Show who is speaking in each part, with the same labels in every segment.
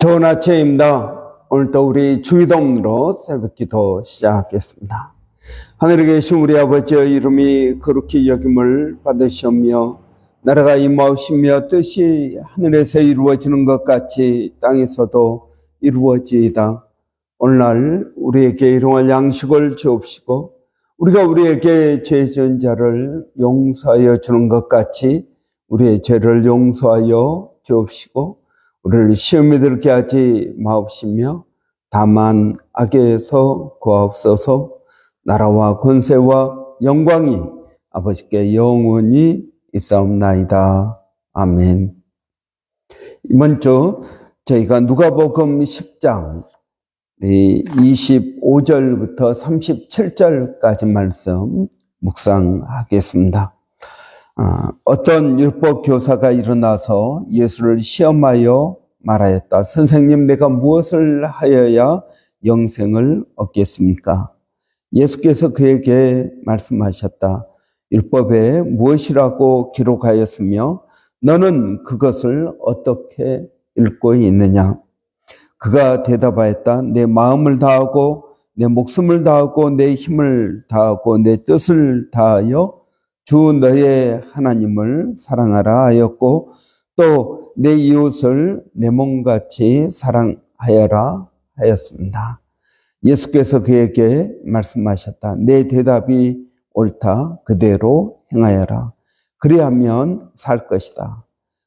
Speaker 1: 좋은 아침입니다. 오늘도 우리 주기도문으로 새벽 기도 시작하겠습니다. 하늘에 계신 우리 아버지의 이름이 거룩히 여김을 받으시며 나라가 임하시며 뜻이 하늘에서 이루어지는 것 같이 땅에서도 이루어지이다. 오늘날 우리에게 일용할 양식을 주옵시고 우리가 우리에게 죄 지은 자를 용서하여 주는 것 같이 우리의 죄를 용서하여 주옵시고 우리를 시험에 들게 하지 마옵시며 다만 악에서 구하옵소서 나라와 권세와 영광이 아버지께 영원히 있사옵나이다. 아멘. 이번 주 저희가 누가복음 10장 25절부터 37절까지 말씀 묵상하겠습니다. 아, 어떤 율법 교사가 일어나서 예수를 시험하여 말하였다. 선생님, 내가 무엇을 하여야 영생을 얻겠습니까? 예수께서 그에게 말씀하셨다. 율법에 무엇이라고 기록하였으며 너는 그것을 어떻게 읽고 있느냐? 그가 대답하였다. 내 마음을 다하고 내 목숨을 다하고 내 힘을 다하고 내 뜻을 다하여 주 너의 하나님을 사랑하라 하였고 또 내 이웃을 내 몸같이 사랑하여라 하였습니다. 예수께서 그에게 말씀하셨다. 내 대답이 옳다. 그대로 행하여라. 그리하면 살 것이다.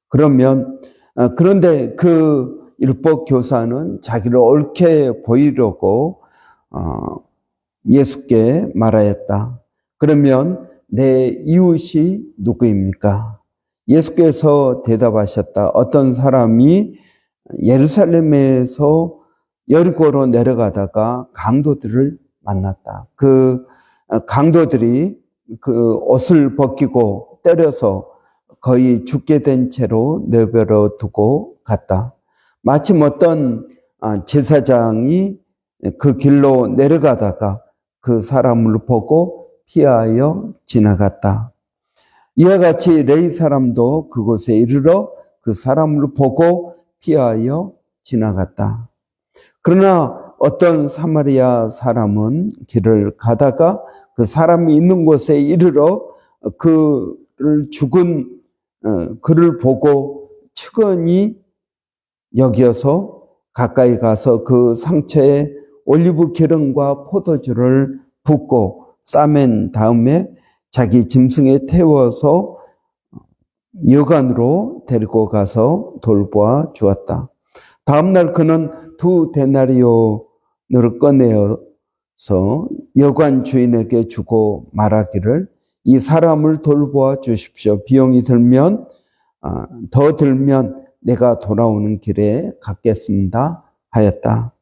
Speaker 1: 그러면 어, 그런데 그 율법 교사는 자기를 옳게 보이려고 어, 예수께 말하였다. 그러면 내 이웃이 누구입니까? 예수께서 대답하셨다. 어떤 사람이 예루살렘에서 여리고로 내려가다가 강도들을 만났다. 그 강도들이 그 옷을 벗기고 때려서 거의 죽게 된 채로 내버려 두고 갔다. 마침 어떤 제사장이 그 길로 내려가다가 그 사람을 보고 피하여 지나갔다. 이와 같이 레이 사람도 그곳에 이르러 그 사람을 보고 피하여 지나갔다. 그러나 어떤 사마리아 사람은 길을 가다가 그 사람이 있는 곳에 이르러 그를 죽은 어, 그를 보고 측은히 여기어서 가까이 가서 그 상처에 올리브 기름과 포도주를 붓고 싸맨 다음에 자기 짐승에 태워서 여관으로 데리고 가서 돌보아 주었다. 다음날 그는 두 데나리오를 꺼내어서 여관 주인에게 주고 말하기를 이 사람을 돌보아 주십시오. 비용이 들면 아, 더 들면 내가 돌아오는 길에 갚겠습니다 하였다.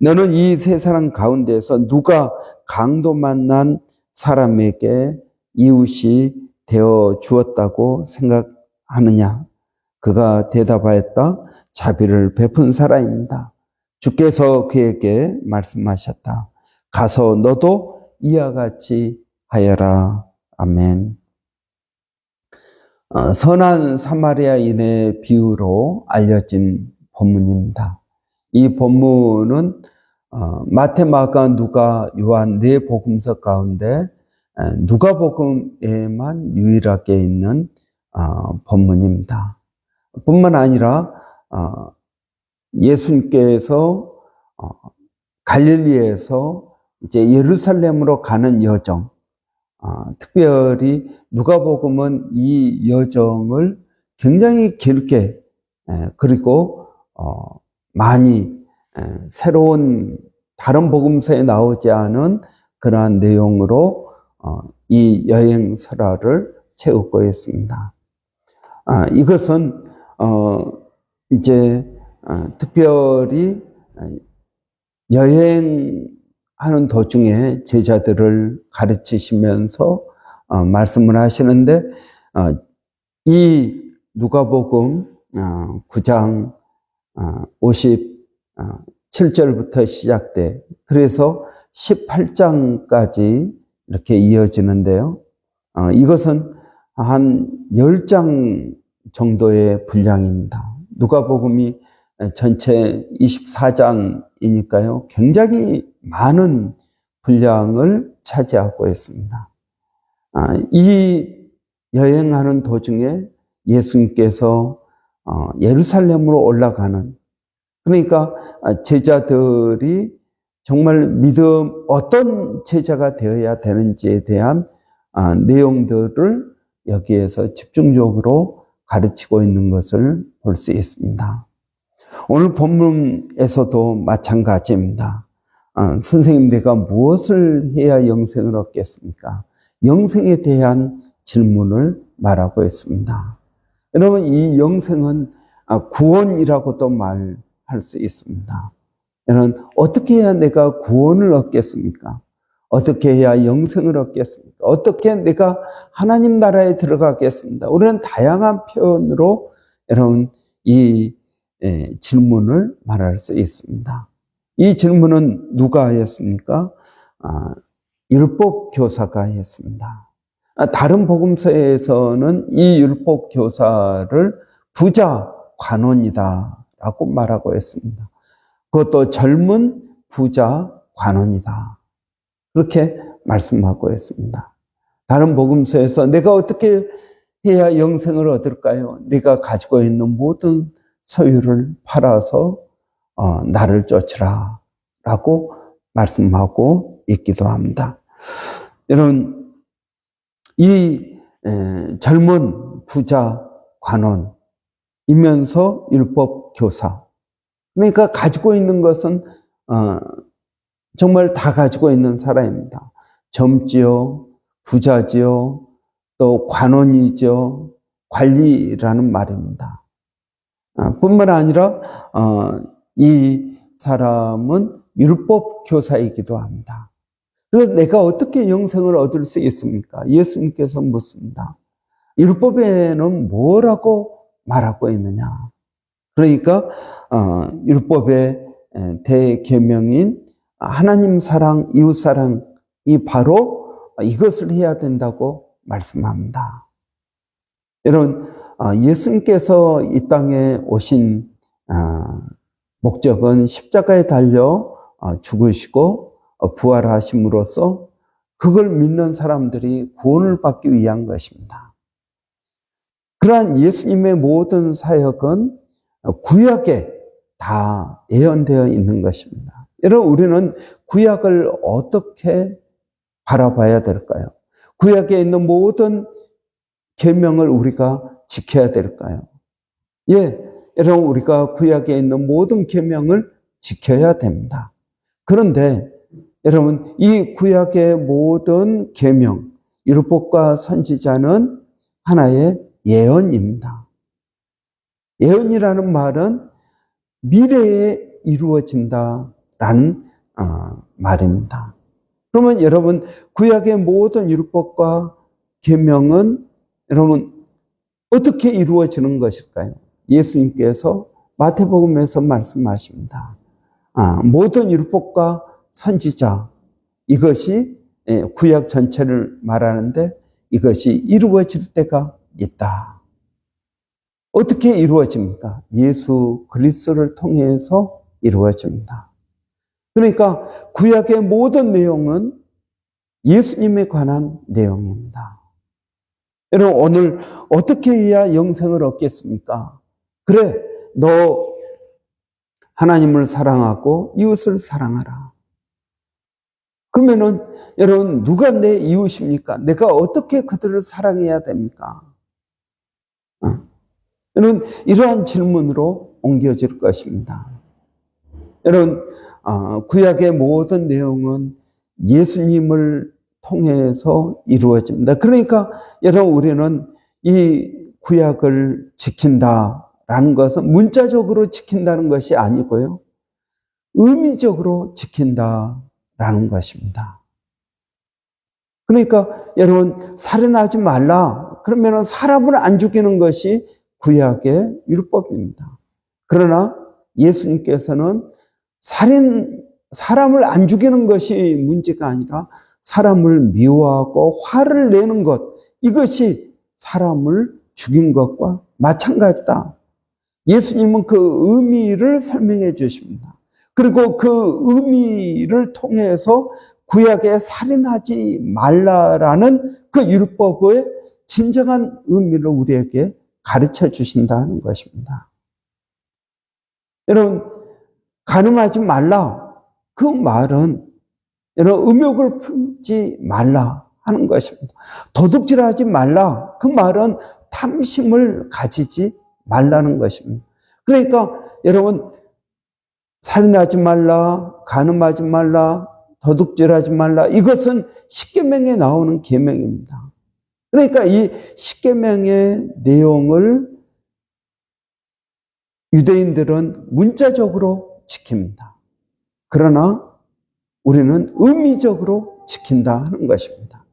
Speaker 1: 너는 이 세 사람 가운데서 누가 강도 만난 사람에게 이웃이 되어 주었다고 생각하느냐? 그가 대답하였다. 자비를 베푼 사람입니다. 주께서 그에게 말씀하셨다. 가서 너도 이와 같이 하여라. 아멘. 어, 선한 사마리아인의 비유로 알려진 본문입니다. 이 본문은 어, 마태, 마가, 누가, 요한 네 복음서 가운데 누가복음에만 유일하게 있는 어, 본문입니다. 뿐만 아니라 어, 예수님께서 갈릴리에서 이제 예루살렘으로 가는 여정, 특별히 누가복음은 이 여정을 굉장히 길게 그리고 많이 새로운 다른 복음서에 나오지 않은 그러한 내용으로 어, 이 여행 설화를 채우고 있습니다. 아, 이것은 어, 이제 어, 특별히 여행하는 도중에 제자들을 가르치시면서 말씀을 하시는데 이 누가복음 9장 57절부터 시작돼 그래서 18장까지 이렇게 이어지는데요. 어, 이것은 한 10장 정도의 분량입니다. 누가복음이 전체 24장이니까요. 굉장히 많은 분량을 차지하고 있습니다. 아, 이 여행하는 도중에 예수님께서 어, 예루살렘으로 올라가는 그러니까 제자들이 정말 믿음 어떤 제자가 되어야 되는지에 대한 아, 내용들을 여기에서 집중적으로 가르치고 있는 것을 볼 수 있습니다. 오늘 본문에서도 마찬가지입니다. 아, 선생님, 내가 무엇을 해야 영생을 얻겠습니까? 영생에 대한 질문을 말하고 있습니다. 여러분, 이 영생은 아, 구원이라고도 말 할 수 있습니다. 여러분, 어떻게 해야 내가 구원을 얻겠습니까? 어떻게 해야 영생을 얻겠습니까? 어떻게 내가 하나님 나라에 들어가겠습니다. 우리는 다양한 표현으로 여러분 이 예, 질문을 말할 수 있습니다. 이 질문은 누가 했습니까? 아, 율법 교사가 했습니다. 아, 다른 복음서에서는 이 율법 교사를 부자 관원이다 라고 말하고 있습니다. 그것도 젊은 부자 관원이다. 그렇게 말씀하고 있습니다. 다른 복음서에서 내가 어떻게 해야 영생을 얻을까요? 네가 가지고 있는 모든 소유를 팔아서 어, 나를 쫓으라 라고 말씀하고 있기도 합니다. 여러분, 이 에, 젊은 부자 관원 이면서 율법 교사. 그러니까 가지고 있는 것은 어, 정말 다 가지고 있는 사람입니다. 젊지요, 부자지요, 또 관원이죠, 관리라는 말입니다. 아, 뿐만 아니라 어, 이 사람은 율법 교사이기도 합니다. 그래서 내가 어떻게 영생을 얻을 수 있습니까? 예수님께서 묻습니다. 율법에는 뭐라고 말하고 있느냐? 그러니까 어, 율법의 대계명인 하나님 사랑, 이웃 사랑이 바로 이것을 해야 된다고 말씀합니다. 여러분, 아, 예수님께서 이 땅에 오신 아, 목적은 십자가에 달려 아, 죽으시고 어, 부활하심으로써 그걸 믿는 사람들이 구원을 받기 위한 것입니다. 그러한 예수님의 모든 사역은 구약에 다 예언되어 있는 것입니다. 여러분, 우리는 구약을 어떻게 바라봐야 될까요? 구약에 있는 모든 계명을 우리가 지켜야 될까요? 예, 여러분 우리가 구약에 있는 모든 계명을 지켜야 됩니다. 그런데 여러분 이 구약의 모든 계명, 율법과 선지자는 하나의 예언입니다. 예언이라는 말은 미래에 이루어진다라는 어, 말입니다. 그러면 여러분 구약의 모든 율법과 계명은 여러분 어떻게 이루어지는 것일까요? 예수님께서 마태복음에서 말씀하십니다. 아, 모든 율법과 선지자 이것이 예, 구약 전체를 말하는데 이것이 이루어질 때가 있다. 어떻게 이루어집니까? 예수 그리스도를 통해서 이루어집니다. 그러니까 구약의 모든 내용은 예수님에 관한 내용입니다. 여러분, 오늘 어떻게 해야 영생을 얻겠습니까? 그래, 너 하나님을 사랑하고 이웃을 사랑하라. 그러면은, 여러분, 누가 내 이웃입니까? 내가 어떻게 그들을 사랑해야 됩니까? 어. 여러분, 이러한 질문으로 옮겨질 것입니다. 여러분, 어, 구약의 모든 내용은 예수님을 통해서 이루어집니다. 그러니까 여러분 우리는 이 구약을 지킨다라는 것은 문자적으로 지킨다는 것이 아니고요. 의미적으로 지킨다라는 것입니다. 그러니까 여러분 살인하지 말라. 그러면 사람을 안 죽이는 것이 구약의 율법입니다. 그러나 예수님께서는 살인 사람을 안 죽이는 것이 문제가 아니라 사람을 미워하고 화를 내는 것, 이것이 사람을 죽인 것과 마찬가지다. 예수님은 그 의미를 설명해 주십니다. 그리고 그 의미를 통해서 구약에 살인하지 말라라는 그 율법의 진정한 의미를 우리에게 가르쳐 주신다는 것입니다. 여러분, 가늠하지 말라. 그 말은 여러분, 음욕을 품지 말라 하는 것입니다. 도둑질 하지 말라. 그 말은 탐심을 가지지 말라는 것입니다. 그러니까 여러분, 살인하지 말라, 가늠하지 말라, 도둑질하지 말라. 이것은 십계명에 나오는 계명입니다. 그러니까 이 십계명의 내용을 유대인들은 문자적으로 지킵니다. 그러나 우리는 의미적으로 지킨다 하는 것입니다.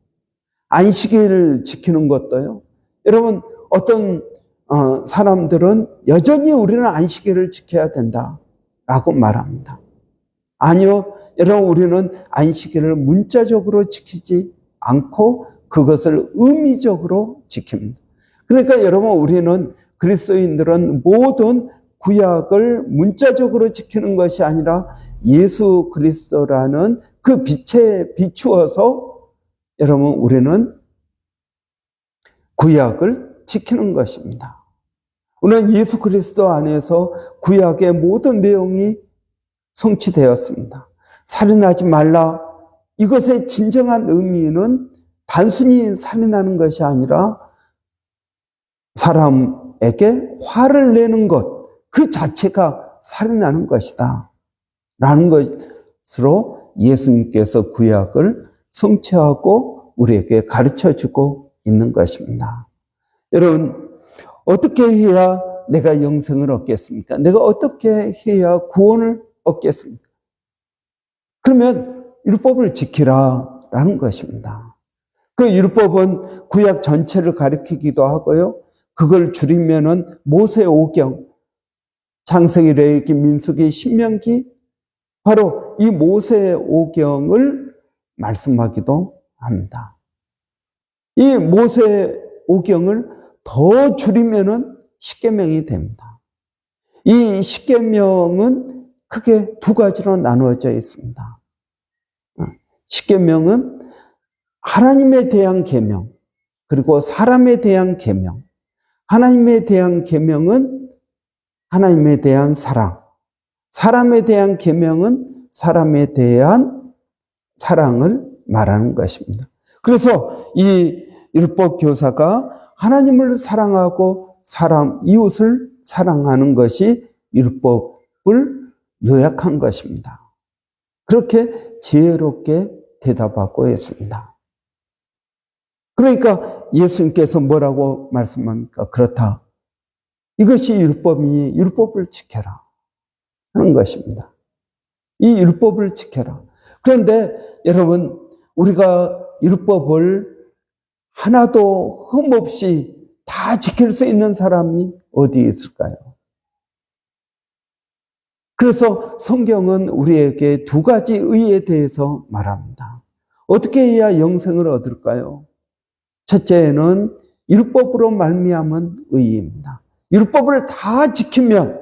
Speaker 1: 안식일을 지키는 것도요. 여러분 어떤 어, 사람들은 여전히 우리는 안식일을 지켜야 된다라고 말합니다. 아니요, 여러분 우리는 안식일을 문자적으로 지키지 않고 그것을 의미적으로 지킵니다. 그러니까 여러분 우리는 그리스도인들은 모든 구약을 문자적으로 지키는 것이 아니라 예수 그리스도라는 그 빛에 비추어서 여러분 우리는 구약을 지키는 것입니다. 우리는 예수 그리스도 안에서 구약의 모든 내용이 성취되었습니다. 살인하지 말라. 이것의 진정한 의미는 단순히 살인하는 것이 아니라 사람에게 화를 내는 것, 그 자체가 살인하는 것이다. 라는 것으로 예수님께서 구약을 성취하고 우리에게 가르쳐 주고 있는 것입니다. 여러분, 어떻게 해야 내가 영생을 얻겠습니까? 내가 어떻게 해야 구원을 얻겠습니까? 그러면 율법을 지키라 라는 것입니다. 그 율법은 구약 전체를 가리키기도 하고요. 그걸 줄이면은 모세 오경, 장세기, 레이기, 민수기, 신명기 바로 이 모세 오경을 말씀하기도 합니다. 이 모세 오경을 더 줄이면은 십계명이 됩니다. 이 십계명은 크게 두 가지로 나누어져 있습니다. 십계명은 하나님에 대한 계명 그리고 사람에 대한 계명. 하나님에 대한 계명은 하나님에 대한 사랑. 사람에 대한 계명은 사람에 대한 사랑을 말하는 것입니다. 그래서 이 율법 교사가 하나님을 사랑하고 사람 이웃을 사랑하는 것이 율법을 요약한 것입니다. 그렇게 지혜롭게 대답하고 있습니다. 그러니까 예수님께서 뭐라고 말씀합니까? 그렇다. 이것이 율법이 율법을 지켜라 하는 것입니다. 이 율법을 지켜라. 그런데 여러분 우리가 율법을 하나도 흠없이 다 지킬 수 있는 사람이 어디에 있을까요? 그래서 성경은 우리에게 두 가지 의에 대해서 말합니다. 어떻게 해야 영생을 얻을까요? 첫째는 율법으로 말미암은 의입니다. 율법을 다 지키면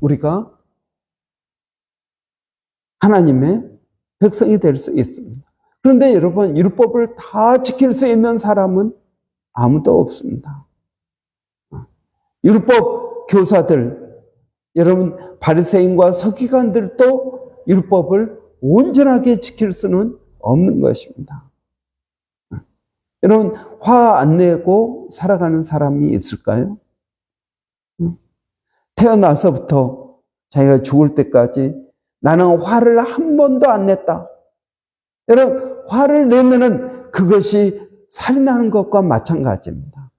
Speaker 1: 우리가 하나님의 백성이 될 수 있습니다. 그런데 여러분, 율법을 다 지킬 수 있는 사람은 아무도 없습니다. 율법 교사들, 여러분 바리새인과 서기관들도 율법을 온전하게 지킬 수는 없는 것입니다. 여러분 화 안 내고 살아가는 사람이 있을까요? 태어나서부터 자기가 죽을 때까지 나는 화를 한 번도 안 냈다. 여러분 화를 내면은 그것이 살인하는 것과 마찬가지입니다.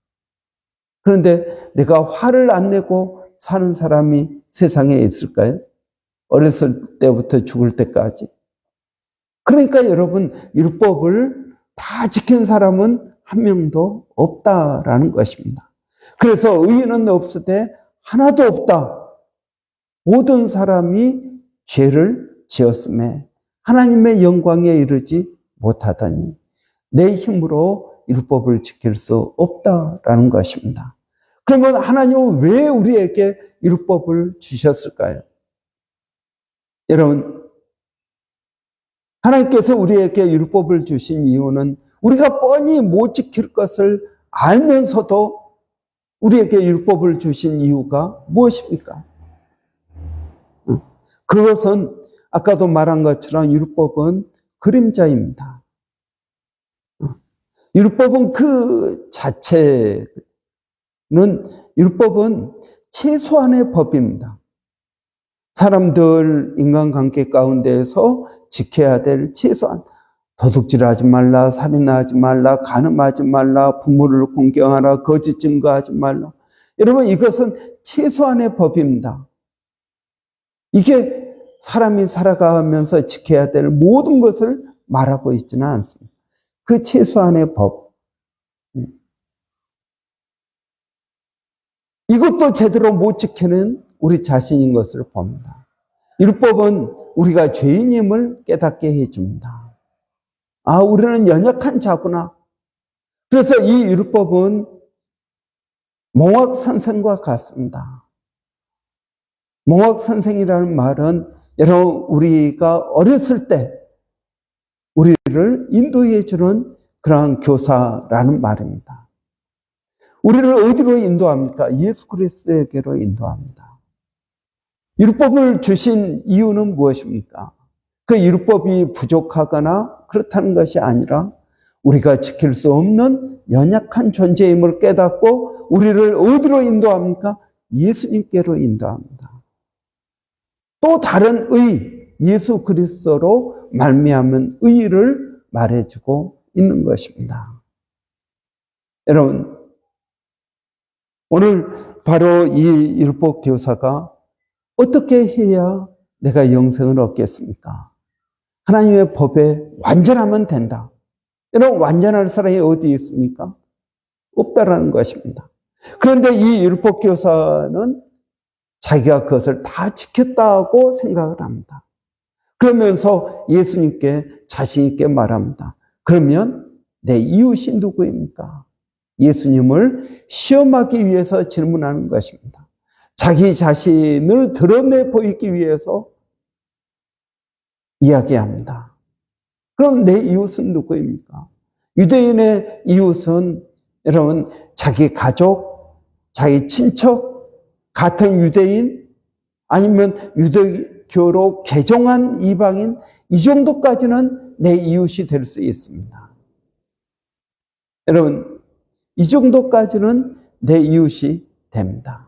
Speaker 1: 그런데 내가 화를 안 내고 사는 사람이 세상에 있을까요? 어렸을 때부터 죽을 때까지. 그러니까 여러분, 율법을 다 지킨 사람은 한 명도 없다라는 것입니다. 그래서 의인은 없으되 하나도 없다. 모든 사람이 죄를 지었음에 하나님의 영광에 이르지 못하다니 내 힘으로 율법을 지킬 수 없다라는 것입니다. 그러면 하나님은 왜 우리에게 율법을 주셨을까요? 여러분, 하나님께서 우리에게 율법을 주신 이유는 우리가 뻔히 못 지킬 것을 알면서도 우리에게 율법을 주신 이유가 무엇입니까? 그것은 아까도 말한 것처럼 율법은 그림자입니다. 율법은 그 자체는 율법은 최소한의 법입니다. 사람들 인간관계 가운데에서 지켜야 될 최소한 도둑질하지 말라, 살인하지 말라, 간음하지 말라, 부모를 공경하라, 거짓 증거하지 말라. 여러분 이것은 최소한의 법입니다. 이게 사람이 살아가면서 지켜야 될 모든 것을 말하고 있지는 않습니다. 그 최소한의 법. 이것도 제대로 못 지키는 우리 자신인 것을 봅니다. 율법은 우리가 죄인임을 깨닫게 해줍니다. 아, 우리는 연약한 자구나. 그래서 이 율법은 몽학 선생과 같습니다. 몽학 선생이라는 말은 여러분 우리가 어렸을 때 우리를 인도해 주는 그러한 교사라는 말입니다. 우리를 어디로 인도합니까? 예수 그리스도에게로 인도합니다. 율법을 주신 이유는 무엇입니까? 그 율법이 부족하거나 그렇다는 것이 아니라 우리가 지킬 수 없는 연약한 존재임을 깨닫고 우리를 어디로 인도합니까? 예수님께로 인도합니다. 또 다른 의, 예수 그리스도로 말미암은 의를 말해주고 있는 것입니다. 여러분, 오늘 바로 이 율법 교사가 어떻게 해야 내가 영생을 얻겠습니까? 하나님의 법에 완전하면 된다. 여러분, 완전할 사람이 어디 있습니까? 없다라는 것입니다. 그런데 이 율법 교사는 자기가 그것을 다 지켰다고 생각을 합니다. 그러면서 예수님께 자신 있게 말합니다. 그러면 내 이웃이 누구입니까? 예수님을 시험하기 위해서 질문하는 것입니다. 자기 자신을 드러내 보이기 위해서 이야기합니다. 그럼 내 이웃은 누구입니까? 유대인의 이웃은 여러분 자기 가족, 자기 친척, 같은 유대인 아니면 유대교로 개종한 이방인 이 정도까지는 내 이웃이 될 수 있습니다. 여러분 이 정도까지는 내 이웃이 됩니다.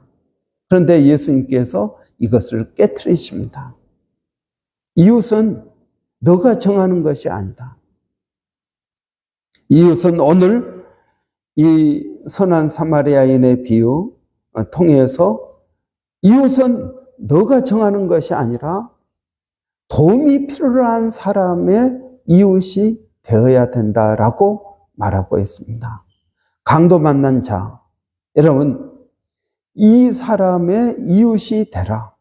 Speaker 1: 그런데 예수님께서 이것을 깨뜨리십니다. 이웃은 너가 정하는 것이 아니다. 이웃은 오늘 이 선한 사마리아인의 비유 통해서 이웃은 너가 정하는 것이 아니라 도움이 필요한 사람의 이웃이 되어야 된다라고 말하고 있습니다. 강도 만난 자, 여러분, 이 사람의 이웃이 되라.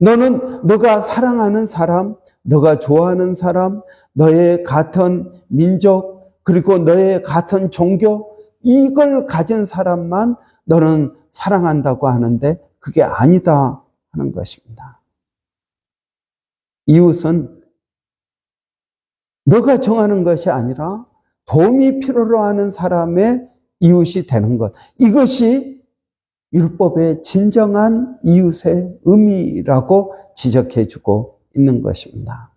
Speaker 1: 너는 너가 사랑하는 사람, 너가 좋아하는 사람, 너의 같은 민족, 그리고 너의 같은 종교, 이걸 가진 사람만 너는 사랑한다고 하는데 그게 아니다 하는 것입니다. 이웃은 너가 정하는 것이 아니라 도움이 필요로 하는 사람의 이웃이 되는 것. 이것이 율법의 진정한 이웃의 의미라고 지적해 주고 있는 것입니다.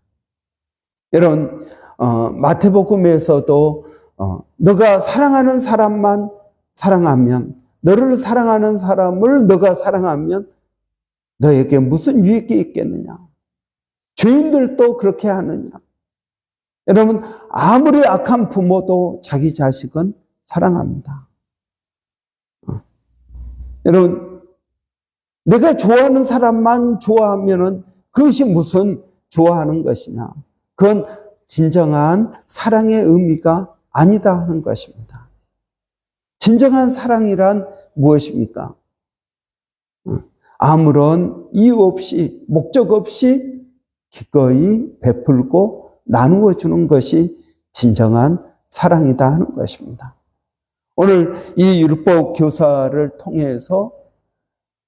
Speaker 1: 여러분, 어, 마태복음에서도 어, 너가 사랑하는 사람만 사랑하면 너를 사랑하는 사람을 너가 사랑하면 너에게 무슨 유익이 있겠느냐? 죄인들도 그렇게 하느냐? 여러분, 아무리 악한 부모도 자기 자식은 사랑합니다. 어. 여러분, 내가 좋아하는 사람만 좋아하면은 그것이 무슨 좋아하는 것이냐? 그건 진정한 사랑의 의미가 아니다 하는 것입니다. 진정한 사랑이란 무엇입니까? 어, 아무런 이유 없이, 목적 없이 기꺼이 베풀고 나누어 주는 것이 진정한 사랑이다 하는 것입니다. 오늘 이 율법 교사를 통해서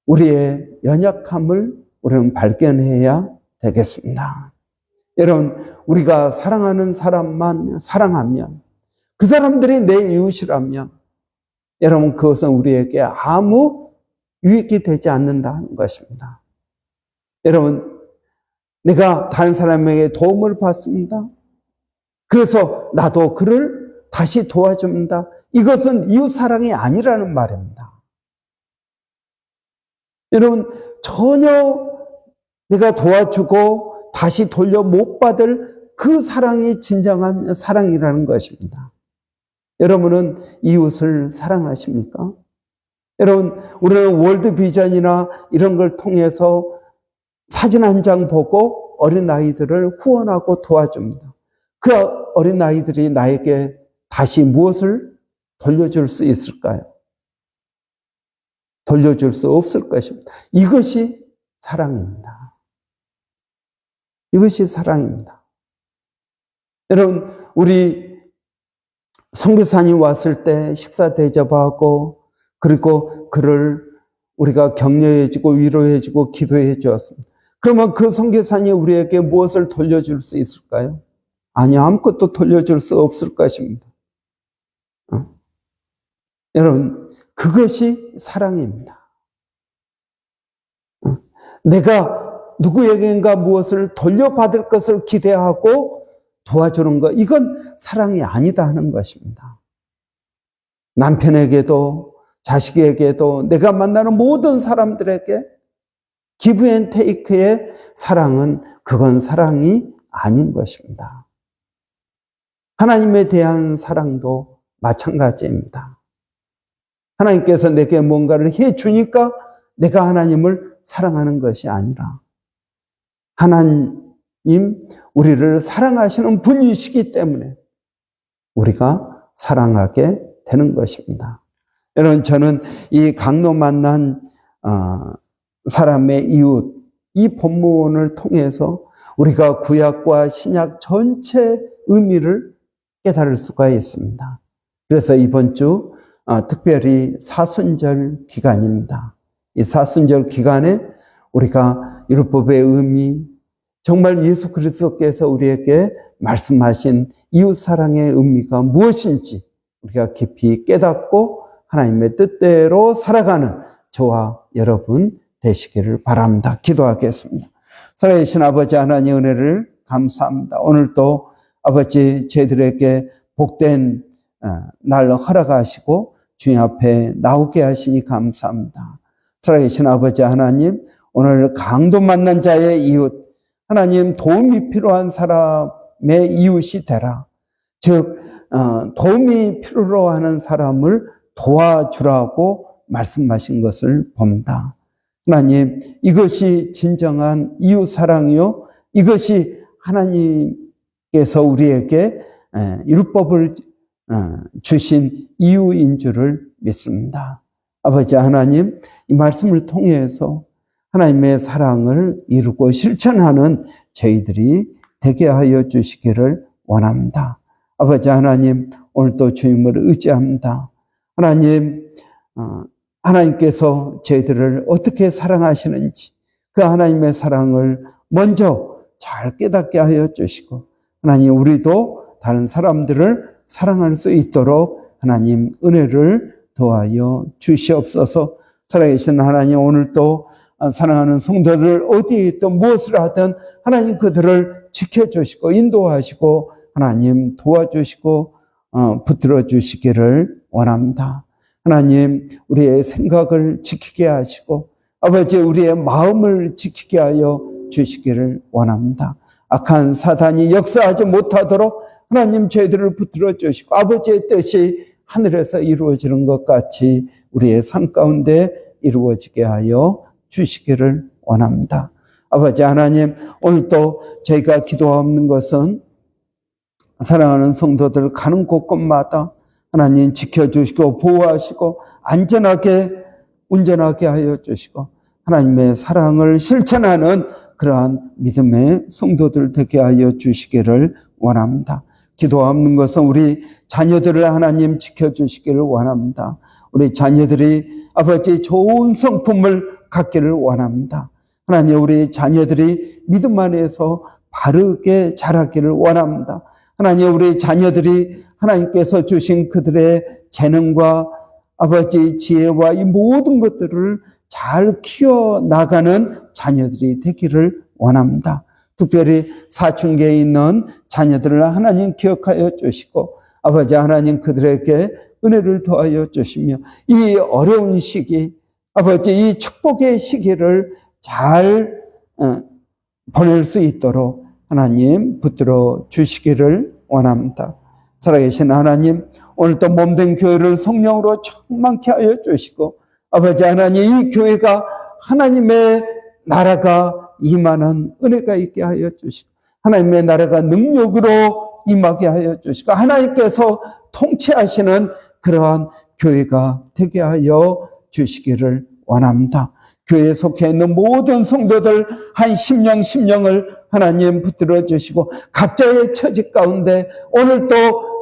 Speaker 1: 우리의 연약함을 우리는 발견해야 되겠습니다. 여러분, 우리가 사랑하는 사람만 사랑하면 그 사람들이 내 이웃이라면 여러분, 그것은 우리에게 아무 유익이 되지 않는다는 것입니다. 여러분, 내가 다른 사람에게 도움을 받습니다. 그래서 나도 그를 다시 도와줍니다. 이것은 이웃 사랑이 아니라는 말입니다. 여러분, 전혀 내가 도와주고 다시 돌려 못 받을 그 사랑이 진정한 사랑이라는 것입니다. 여러분은 이웃을 사랑하십니까? 여러분, 우리는 월드 비전이나 이런 걸 통해서 사진 한 장 보고 어린 아이들을 후원하고 도와줍니다. 그 어린 아이들이 나에게 다시 무엇을 돌려줄 수 있을까요? 돌려줄 수 없을 것입니다. 이것이 사랑입니다. 이것이 사랑입니다. 여러분, 우리 선교사님 왔을 때 식사 대접하고 그리고 그를 우리가 격려해주고 위로해주고 기도해 주었습니다. 그러면 그 선교사님 우리에게 무엇을 돌려줄 수 있을까요? 아니 아무것도 돌려줄 수 없을 것입니다. 어? 여러분 그것이 사랑입니다. 어? 내가 누구에게인가 무엇을 돌려받을 것을 기대하고 도와주는 것, 이건 사랑이 아니다 하는 것입니다. 남편에게도 자식에게도 내가 만나는 모든 사람들에게 기브 앤 테이크의 사랑은 그건 사랑이 아닌 것입니다. 하나님에 대한 사랑도 마찬가지입니다. 하나님께서 내게 뭔가를 해 주니까 내가 하나님을 사랑하는 것이 아니라 하나님 우리를 사랑하시는 분이시기 때문에 우리가 사랑하게 되는 것입니다. 여러분 저는 이 강로 만난 어, 사람의 이웃 이 본문을 통해서 우리가 구약과 신약 전체 의미를 깨달을 수가 있습니다. 그래서 이번 주 어, 특별히 사순절 기간입니다. 이 사순절 기간에 우리가 율법의 의미, 정말 예수 그리스도께서 우리에게 말씀하신 이웃 사랑의 의미가 무엇인지 우리가 깊이 깨닫고 하나님의 뜻대로 살아가는 저와 여러분 되시기를 바랍니다. 기도하겠습니다. 살아계신 아버지 하나님 은혜를 감사합니다. 오늘도 아버지 저희들에게 복된 어, 날로 허락하시고 주님 앞에 나오게 하시니 감사합니다. 살아계신 아버지 하나님 오늘 강도 만난 자의 이웃 하나님 도움이 필요한 사람의 이웃이 되라. 즉 어, 도움이 필요로 하는 사람을 도와주라고 말씀하신 것을 봅니다. 하나님, 이것이 진정한 이웃 사랑이요. 이것이 하나님께서 우리에게 율법을 어, 주신 이유인 줄을 믿습니다. 아버지 하나님, 이 말씀을 통해서 하나님의 사랑을 이루고 실천하는 저희들이 되게 하여 주시기를 원합니다. 아버지 하나님, 오늘도 주님을 의지합니다. 하나님, 어, 하나님께서 저희들을 어떻게 사랑하시는지 그 하나님의 사랑을 먼저 잘 깨닫게 하여 주시고 하나님 우리도 다른 사람들을 사랑할 수 있도록 하나님 은혜를 도하여 주시옵소서 살아계신 하나님 오늘도 사랑하는 성도들 어디에 있든 무엇을 하든 하나님 그들을 지켜주시고 인도하시고 하나님 도와주시고 어, 붙들어 주시기를 원합니다. 하나님, 우리의 생각을 지키게 하시고, 아버지, 우리의 마음을 지키게 하여 주시기를 원합니다. 악한 사단이 역사하지 못하도록 하나님 저희들을 붙들어 주시고, 아버지의 뜻이 하늘에서 이루어지는 것 같이 우리의 삶 가운데 이루어지게 하여 주시기를 원합니다. 아버지 하나님, 오늘도 저희가 기도하는 것은 사랑하는 성도들 가는 곳곳마다 하나님 지켜주시고 보호하시고 안전하게 운전하게 하여 주시고 하나님의 사랑을 실천하는 그러한 믿음의 성도들 되게 하여 주시기를 원합니다. 기도하는 것은 우리 자녀들을 하나님 지켜주시기를 원합니다. 우리 자녀들이 아버지 좋은 성품을 갖기를 원합니다. 하나님 우리 자녀들이 믿음 안에서 바르게 자라기를 원합니다. 하나님 우리 자녀들이 하나님께서 주신 그들의 재능과 아버지 지혜와 이 모든 것들을 잘 키워 나가는 자녀들이 되기를 원합니다. 특별히 사춘기에 있는 자녀들을 하나님 기억하여 주시고 아버지 하나님 그들에게 은혜를 더하여 주시며 이 어려운 시기 아버지 이 축복의 시기를 잘 어, 보낼 수 있도록 하나님 붙들어 주시기를 원합니다. 살아계신 하나님 오늘도 몸된 교회를 성령으로 충만케 하여 주시고 아버지 하나님 이 교회가 하나님의 나라가 임하는 은혜가 있게 하여 주시고 하나님의 나라가 능력으로 임하게 하여 주시고 하나님께서 통치하시는 그러한 교회가 되게 하여 주시기를 원합니다. 교회에 속해 있는 모든 성도들 한 심령 심령을 하나님 붙들어 주시고 각자의 처지 가운데 오늘 또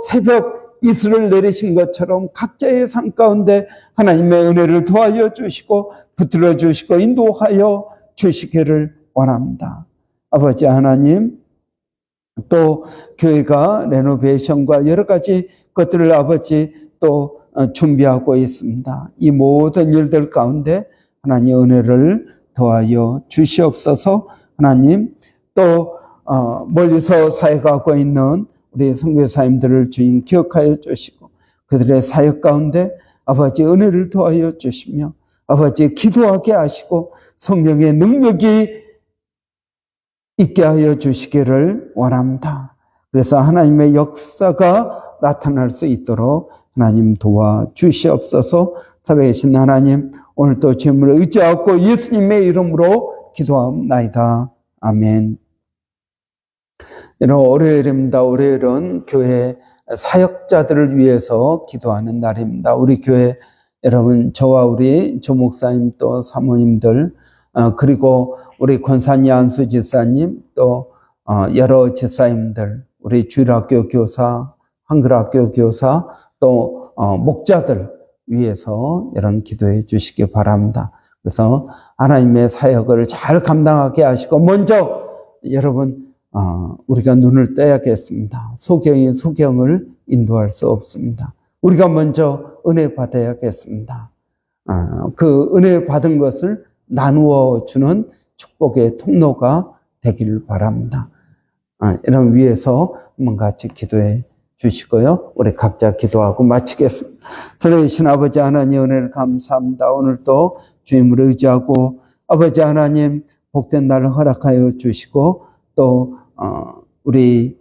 Speaker 1: 새벽 이슬을 내리신 것처럼 각자의 삶 가운데 하나님의 은혜를 도하여 주시고 붙들어 주시고 인도하여 주시기를 원합니다. 아버지 하나님 또 교회가 레노베이션과 여러 가지 것들을 아버지 또 어, 준비하고 있습니다. 이 모든 일들 가운데 하나님 은혜를 더하여 주시옵소서. 하나님 또 어, 멀리서 사역하고 있는 우리 선교사님들을 주인 기억하여 주시고 그들의 사역 가운데 아버지 은혜를 더하여 주시며 아버지 기도하게 하시고 성령의 능력이 있게 하여 주시기를 원합니다. 그래서 하나님의 역사가 나타날 수 있도록 하나님 도와 주시옵소서 살아계신 하나님 오늘도 주님을 의지하고 예수님의 이름으로 기도합나이다. 아멘. 여러분 월요일입니다. 월요일은 교회 사역자들을 위해서 기도하는 날입니다. 우리 교회 여러분 저와 우리 조 목사님 또 사모님들 어, 그리고 우리 권산이 안수 지사님 또 어, 여러 지사님들 우리 주일학교 교사 한글학교 교사 또 어, 목자들 위해서 여러분 기도해 주시기 바랍니다. 그래서 하나님의 사역을 잘 감당하게 하시고 먼저 여러분 어, 우리가 눈을 떼야겠습니다. 소경이 소경을 인도할 수 없습니다. 우리가 먼저 은혜 받아야겠습니다. 어, 그 은혜 받은 것을 나누어 주는 축복의 통로가 되기를 바랍니다. 어, 이런 위해서 한번 같이 기도해 주시고요. 우리 각자 기도하고 마치겠습니다. 살아계신 아버지 하나님 은혜를 감사합니다. 오늘도 주님을 의지하고 아버지 하나님 복된 날을 허락하여 주시고 또 어, 우리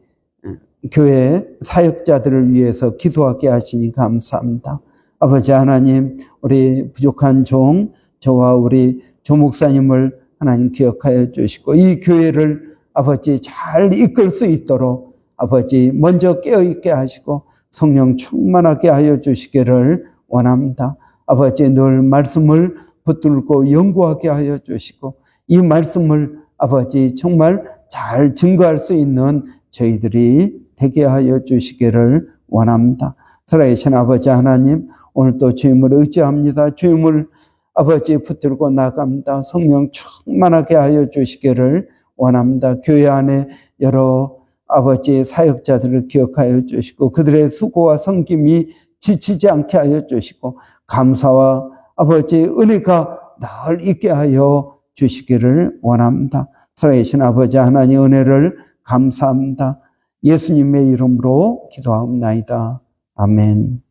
Speaker 1: 교회 사역자들을 위해서 기도하게 하시니 감사합니다. 아버지 하나님, 우리 부족한 종, 저와 우리 조 목사님을 하나님 기억하여 주시고 이 교회를 아버지 잘 이끌 수 있도록 아버지 먼저 깨어 있게 하시고 성령 충만하게 하여 주시기를 원합니다. 아버지 늘 말씀을 붙들고 연구하게 하여 주시고 이 말씀을 아버지 정말 잘 증거할 수 있는 저희들이 되게 하여 주시기를 원합니다. 살아계신 아버지 하나님, 오늘도 주님을 의지합니다. 주님을 아버지 붙들고 나갑니다. 성령 충만하게 하여 주시기를 원합니다. 교회 안에 여러 아버지 사역자들을 기억하여 주시고 그들의 수고와 성김이 지치지 않게 하여 주시고 감사와 아버지 은혜가 늘 있게 하여 주시기를 원합니다. 살아계신 아버지 하나님 은혜를 감사합니다. 예수님의 이름으로 기도하옵나이다. 아멘.